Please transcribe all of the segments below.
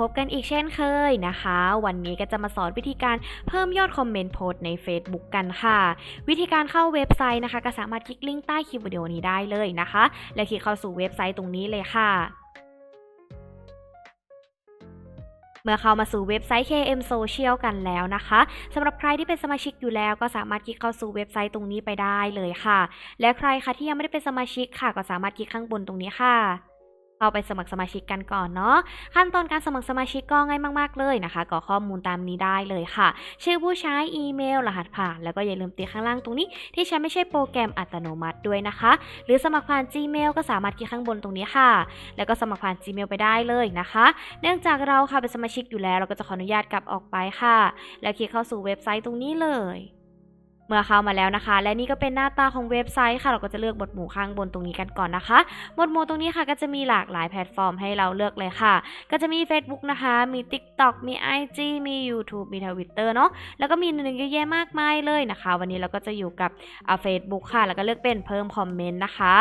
พบกันอีกเช่นเคยนะคะ วันนี้ก็จะมาสอนวิธีการเพิ่มยอดคอมเมนต์โพสใน Facebook กันค่ะ วิธีการเข้าเว็บไซต์นะคะ ก็สามารถคลิกลิงก์ใต้คลิปวิดีโอนี้ได้เลยนะคะ และคลิกเข้าสู่เว็บไซต์ตรงนี้เลยค่ะเมื่อเข้ามาสู่เว็บไซต์ KM Social กันแล้วนะคะสำหรับใครที่เป็นสมาชิกอยู่แล้ว ก็สามารถคลิกเข้าสู่เว็บไซต์ตรงนี้ไปได้เลยค่ะ และใครคะที่ยังไม่ได้เป็นสมาชิกค่ะ ก็สามารถคลิกข้างบนตรงนี้ค่ะ เข้าไปสมัครสมาชิกกันก่อนเนาะขั้นตอนการสมัครสมาชิกก็ง่ายมากๆเลยนะคะกรอกข้อมูลตามนี้ได้เลยค่ะ ชื่อผู้ใช้อีเมล รหัสผ่าน แล้วก็อย่าลืมติดข้างล่างตรงนี้ ที่ใช้ไม่ใช่โปรแกรมอัตโนมัติด้วยนะคะ หรือสมัครผ่าน Gmail ก็สามารถคลิกข้างบนตรงนี้ค่ะ แล้วก็สมัครผ่าน Gmail ไปได้เลยนะคะ เนื่องจากเราค่ะเป็นสมาชิกอยู่แล้ว เราก็จะขออนุญาตกลับออกไปค่ะ แล้วคลิกเข้าสู่เว็บไซต์ตรงนี้เลย เมื่อเข้ามาแล้วนะคะ และนี่ก็เป็นหน้าตาของเว็บไซต์ค่ะ เราก็จะเลือกหมวดหมู่ข้างบนตรงนี้กันก่อนนะคะ หมวดหมู่ตรงนี้ค่ะก็จะมีหลากหลายแพลตฟอร์มให้เราเลือกเลยค่ะ ก็จะมี Facebook นะคะ มี TikTok มี IG มี YouTube มี Twitter เนาะแล้วก็มีหนึ่งเยอะแยะมากมายเลยนะคะ วันนี้เราก็จะอยู่กับอ่า Facebook ค่ะ แล้วก็เลือกเป็นเพิ่มคอมเมนต์นะคะ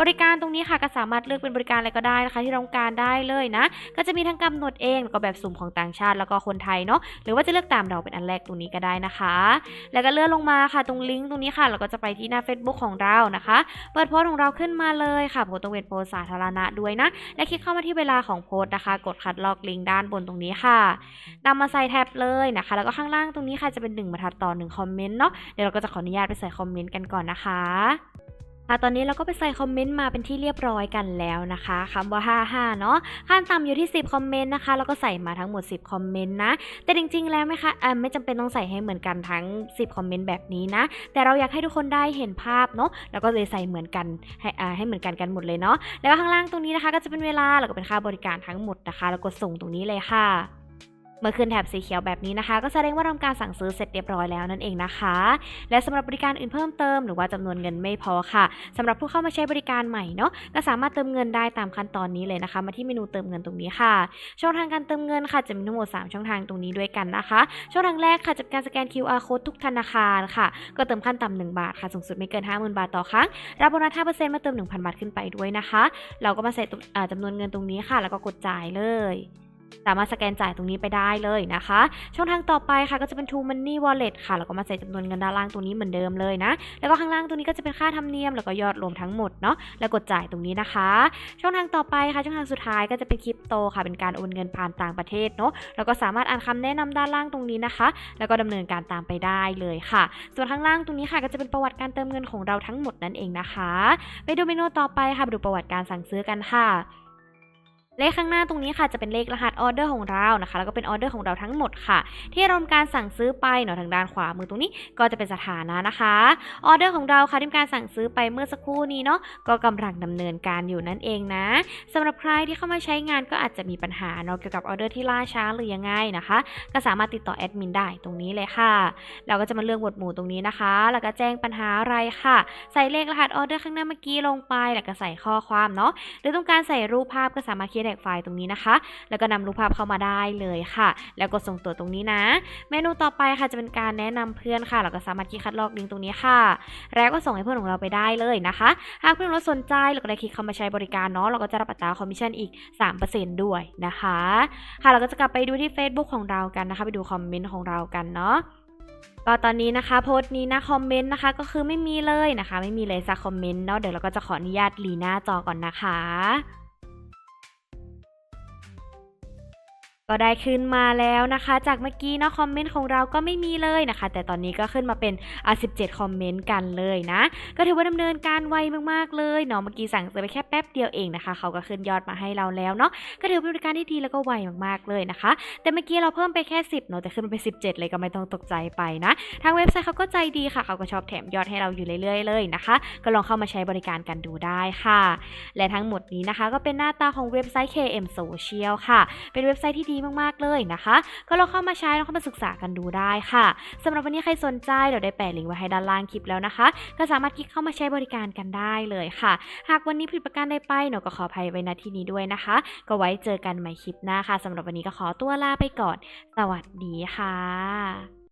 บริการตรงนี้ค่ะก็สามารถเลือกเป็นบริการอะไรก็ได้นะคะ ที่เราต้องการได้เลยนะ ก็จะมีทั้งกำหนดเองแล้วก็แบบสุ่มของต่างชาติแล้วก็คนไทยเนาะหรือว่าจะเลือกตามเราเป็นอันแรกตรงนี้ก็ได้นะคะ แล้วก็เลื่อนลงมาค่ะตรงลิงก์ตรงนี้ค่ะเราก็จะไปที่หน้า Facebook ของเรานะคะ เปิดโพสต์ของเราขึ้นมาเลยค่ะโพสต์ต้องเป็นโพสสาธารณะด้วยนะ และคลิกเข้ามาที่เวลาของโพสต์นะคะ กดคัดลอกลิงก์ด้านบนตรงนี้ค่ะนำมาใส่แท็บเลยนะคะ แล้วก็ข้างล่างตรงนี้ค่ะจะเป็น1บรรทัดต่อ1คอมเมนต์เนาะเดี๋ยวเราก็จะขออนุญาตไปใส่คอมเมนต์กันก่อนนะคะ อะตอนนี้เราก็ไปใส่คอมเมนต์มาเป็นที่เรียบร้อยกันแล้วนะคะคำว่า 55 เนาะขั้นต่ำอยู่ที่ 10 คอมเมนต์นะคะ แล้วก็ใส่มาทั้งหมด 10 คอมเมนต์นะ แต่จริง ๆ แล้วไหมคะอ่าไม่จำเป็นต้องใส่ให้เหมือนกันทั้ง 10 คอมเมนต์แบบนี้นะ แต่เราอยากให้ทุกคนได้เห็นภาพเนาะ แล้วก็เลยใส่เหมือนกันให้อ่าให้เหมือนกันกันหมดเลยเนาะ แล้วข้างล่างตรงนี้นะคะ ก็จะเป็นเวลา แล้วก็เป็นค่าบริการทั้งหมดนะคะ แล้วกดส่งตรงนี้เลยค่ะ เมื่อขึ้นแถบสีเขียวแบบนี้นะคะ ก็แสดงว่าทำการสั่งซื้อเสร็จเรียบร้อยแล้วนั่นเองนะคะ และสำหรับบริการอื่นเพิ่มเติมหรือว่าจำนวนเงินไม่พอค่ะสำหรับผู้เข้ามาใช้บริการใหม่เนาะก็สามารถเติมเงินได้ตามขั้นตอนนี้เลยนะคะ มาที่เมนูเติมเงินตรงนี้ค่ะ ช่องทางการเติมเงินค่ะจะมีทั้งหมด3ช่องทางตรงนี้ด้วยกันนะคะ ช่องทางแรกค่ะจะเป็นการสแกน QR code ทุกธนาคารค่ะ ก็เติมขั้นต่ำ1บาทค่ะสูงสุดไม่เกิน 50,000 บาทต่อครั้ง รับโบนัส5%มาเติม 1,000 บาทขึ้นไปด้วยนะคะ เราก็มาใส่ตุอ่าจำนวนเงินตรงนี้ค่ะ แล้วก็กดจ่ายเลย สามารถสแกนจ่ายตรงนี้ไปได้เลยนะคะ ช่องทางต่อไปค่ะก็จะเป็น True Money Wallet ค่ะ แล้วก็มาใส่จำนวนเงินด้านล่างตรงนี้เหมือนเดิมเลยนะ แล้วก็ข้างล่างตรงนี้ก็จะเป็นค่าธรรมเนียม แล้วก็ยอดรวมทั้งหมดเนาะ แล้วกดจ่ายตรงนี้นะคะ ช่องทางต่อไปค่ะ ช่องทางสุดท้ายก็จะเป็นคริปโตค่ะ เป็นการโอนเงินผ่านต่างประเทศเนาะ แล้วก็สามารถอ่านคำแนะนำด้านล่างตรงนี้นะคะ แล้วก็ดำเนินการตามไปได้เลยค่ะ ส่วนข้างล่างตรงนี้ค่ะก็จะเป็นประวัติการเติมเงินของเราทั้งหมดนั่นเองนะคะ ไปดูเมนูต่อไปค่ะไปดูประวัติการสั่งซื้อกันค่ะ เลขข้างหน้าตรงนี้ค่ะจะเป็นเลขรหัสออเดอร์ของเรานะคะ แล้วก็เป็นออเดอร์ของเราทั้งหมดค่ะ ที่เราทำการสั่งซื้อไปเนาะทางด้านขวามือตรงนี้ก็จะเป็นสถานะนะคะออเดอร์ของเราค่ะที่การสั่งซื้อไปเมื่อสักครู่นี้เนาะก็กำลังดำเนินการอยู่นั่นเองนะสำหรับใครที่เข้ามาใช้งานก็อาจจะมีปัญหาเนาะเกี่ยวกับออเดอร์ที่ล่าช้าหรือยังไงนะคะ ก็สามารถติดต่อแอดมินได้ตรงนี้เลยค่ะ เราก็จะมาเลือกหมวดหมู่ตรงนี้นะคะ แล้วก็แจ้งปัญหาอะไรค่ะ ใส่เลขรหัสออเดอร์ข้างหน้าเมื่อกี้ลงไปแล้วก็ใส่ข้อความเนาะหรือต้องการใส่รูปภาพก็สามารถเขียนแท็กไฟล์ตรงนี้นะคะ แล้วก็นำรูปภาพเข้ามาได้เลยค่ะ แล้วกดส่งตัวตรงนี้นะ เมนูต่อไปค่ะจะเป็นการแนะนำเพื่อนค่ะ เราก็สามารถคลิกคัดลอกลิงก์ตรงนี้ค่ะ แล้วก็ส่งให้เพื่อนของเราไปได้เลยนะคะ หากเพื่อนเราสนใจเราก็ได้คลิกเข้ามาใช้บริการเนาะ เราก็จะรับอัตราคอมมิชชั่นอีก 3%ด้วยนะคะ ค่ะ เราก็จะกลับไปดูที่ Facebook ของเรากันนะคะ ไปดูคอมเมนต์ของเรากันเนาะก็ตอนนี้นะคะโพสต์นี้นะคอมเมนต์นะคะก็คือไม่มีเลยนะคะ ไม่มีเลยสักคอมเมนต์เนาะเดี๋ยวเราก็จะขออนุญาตรีหน้าจอก่อนนะคะ ก็ได้ขึ้นมาแล้วนะคะ จากเมื่อกี้เนาะคอมเมนต์ของเราก็ไม่มีเลยนะคะ แต่ตอนนี้ก็ขึ้นมาเป็นอะ17 คอมเมนต์กันเลยนะ ก็ถือว่าดำเนินการไวมากๆเลยเนาะเมื่อกี้สั่งซื้อไปแค่แป๊บเดียวเองนะคะ เขาก็ขึ้นยอดมาให้เราแล้วเนาะก็ถือเป็นบริการที่ดีแล้วก็ไวมากๆเลยนะคะ แต่เมื่อกี้เราเพิ่มไปแค่ 10เนาะแต่ขึ้นมาเป็น 17 เลยก็ไม่ต้องตกใจไปนะ ทางเว็บไซต์เขาก็ใจดีค่ะ เขาก็ชอบแถมยอดให้เราอยู่เรื่อยๆเลยนะคะ ก็ลองเข้ามาใช้บริการกันดูได้ค่ะ และทั้งหมดนี้นะคะ ก็เป็นหน้าตาของเว็บไซต์ KM Social ค่ะ เป็นเว็บไซต์ที่ดีมากๆเลยนะคะ ก็ลองเข้ามาใช้ลองเข้ามาศึกษากันดูได้ค่ะสำหรับวันนี้ใครสนใจเราได้แปะลิงก์ไว้ให้ด้านล่างคลิปแล้วนะคะ ก็สามารถคลิกเข้ามาใช้บริการกันได้เลยค่ะ หากวันนี้ผิดประการใดไปหนูก็ขออภัยไว้ณที่นี้ด้วยนะคะ ก็ไว้เจอกันใหม่คลิปหน้าค่ะสำหรับวันนี้ก็ขอตัวลาไปก่อน สวัสดีค่ะ